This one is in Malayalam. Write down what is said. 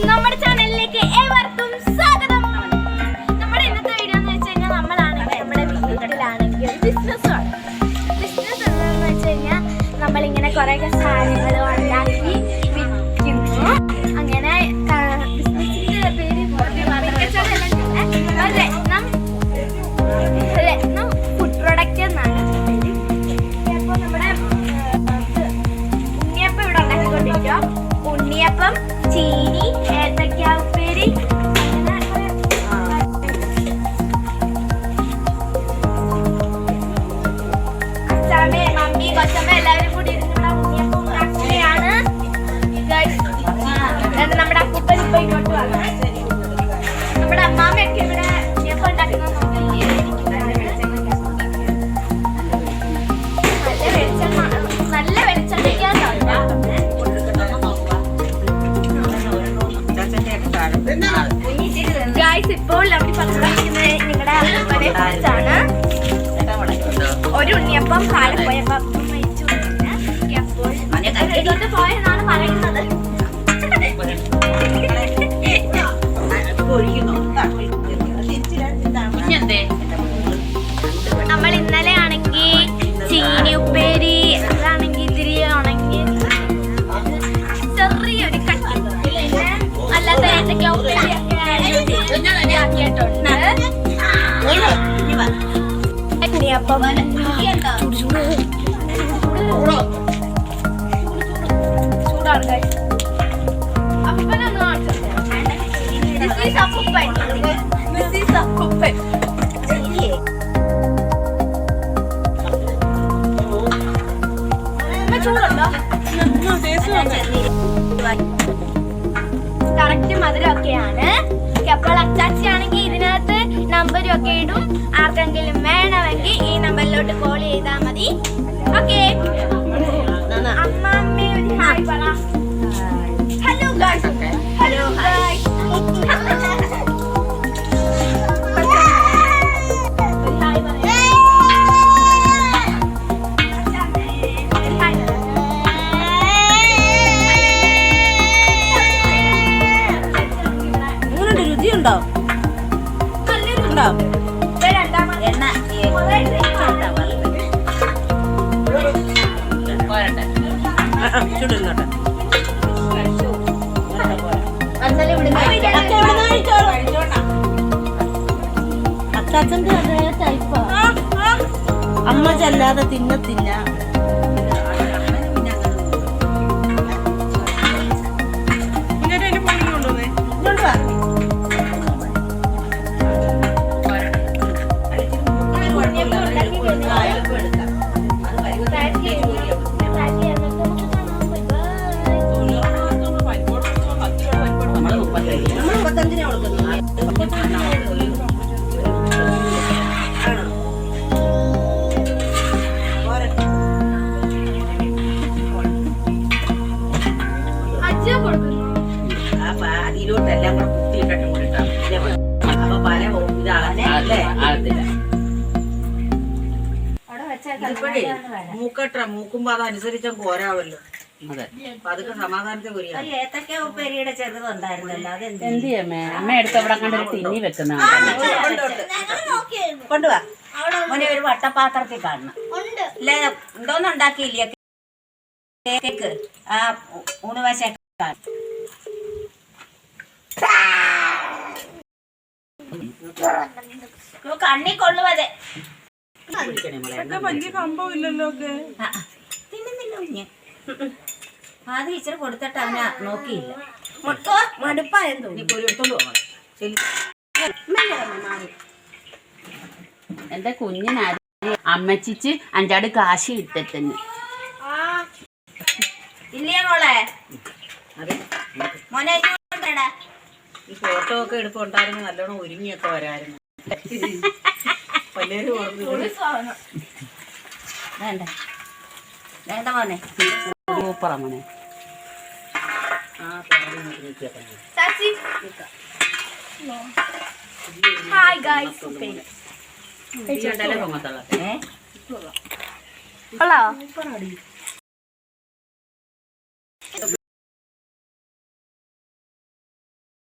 നമ്മുടെ ചാനലിലേക്ക് ഏവർക്കും സ്വാഗതം. നമ്മുടെ ഇന്നത്തെ വീഡിയോ എന്ന് വെച്ച് കഴിഞ്ഞാൽ നമ്മളാണെങ്കിൽ നമ്മുടെ വീട്ടിലാണെങ്കിൽ ബിസിനസ് ആണ്. ബിസിനസ് എന്താണെന്ന് വെച്ച് കഴിഞ്ഞാൽ നമ്മളിങ്ങനെ കുറേയൊക്കെ സാധനങ്ങൾ ഉണ്ടാക്കി വിൽക്കുന്നു. അങ്ങനെ ബിസിനസിന്റെ പേര്. രത്നം രത്നം ഫുഡ് പ്രൊഡക്റ്റ് എന്നാണ് അപ്പോൾ നമ്മുടെ ഉണ്ണിയപ്പം ഇവിടെ ഉണ്ടാക്കിക്കൊണ്ടിരിക്കുക. ഉണ്ണിയപ്പം ചീനി ഏത്തക്ക ഉപ്പേരി അങ്ങനെ കുറെ അച്ഛാമ്മേ മമ്മി കൊച്ചമ്മ കുറിച്ചാണ് ഒരു ഉണ്ണിയപ്പം കാലപ്പോയപ്പം ചൂടുണ്ടോ കറക്റ്റ് മധുരമൊക്കെയാണ്. അപ്പോൾ അച്ചാച്ചി ആണെങ്കിൽ ഇതിനകത്ത് നമ്പരും ഒക്കെ ഇടും. ആർക്കെങ്കിലും ഈ കോൾ ചെയ്താൽ മതി. Okay hello guys hello guys രുചിയുണ്ടോ? ഉണ്ടോ? എണ്ണ ചുടുന്നോട്ടെ അച്ചാച്ചന്റെ അതേ ടൈപ്പാ അമ്മ ചെല്ലാതെ തിന്നത്തില്ല അതിലോട്ടെല്ലാം കൂടെ. അപ്പൊ പല അല്ലേ ഇതിപ്പോഴേ മൂക്കട്ട മൂക്കുമ്പോ അതനുസരിച്ച് കോരാവല്ലോ അതെ. അപ്പൊ അതൊക്കെ സമാധാനത്തെ കൊരിയാ ഏത്തക്ക ഉപ്പേരിയുടെ ചെറുതുണ്ടായിരുന്നല്ലോ അതെന്ത്? എന്ത് ചെയ്യാമേ അമ്മ എടുത്ത് അവിടെ കണ്ടൊരു തിന്നി വെക്കുന്ന കൊണ്ടുവാ. മോനെ ഒരു വട്ടപാത്രത്തിൽ കാണണം. ഉണ്ട്. ഇല്ല എന്തോന്നും ഉണ്ടാക്കിയില്ല? കേക്ക്. ആ ഊണുവശ കണ്ണി കൊള്ളുവതെ. തിന്നുന്നില്ല കുഞ്ഞ്. ആദ്യം ഇച്ചിരി കൊടുത്തിട്ട് അവനെ നോക്കിയില്ല. മടുപ്പായെന്ന് നീ പോയി എടുത്തോണ്ട് പോകാം. ചെല്ലി എന്റെ കുഞ്ഞിനാ അമ്മച്ചിച്ച് അഞ്ചാട് കാശ് ഇട്ടിട്ടുണ്ട്. ഇല്ലേ മോളെ? മോനെ. ഈ ഫോട്ടോ ഒക്കെ എടുപ്പുണ്ടായിരുന്നു നല്ലോണം ഒരുങ്ങിയൊക്കെ വരായിരുന്നു. പലരും വേണ്ട. വേണ്ട മോനെ. സൂപ്പറാ മോനെ. ഹായ് ഗായ്സ് കൊള്ളാവോ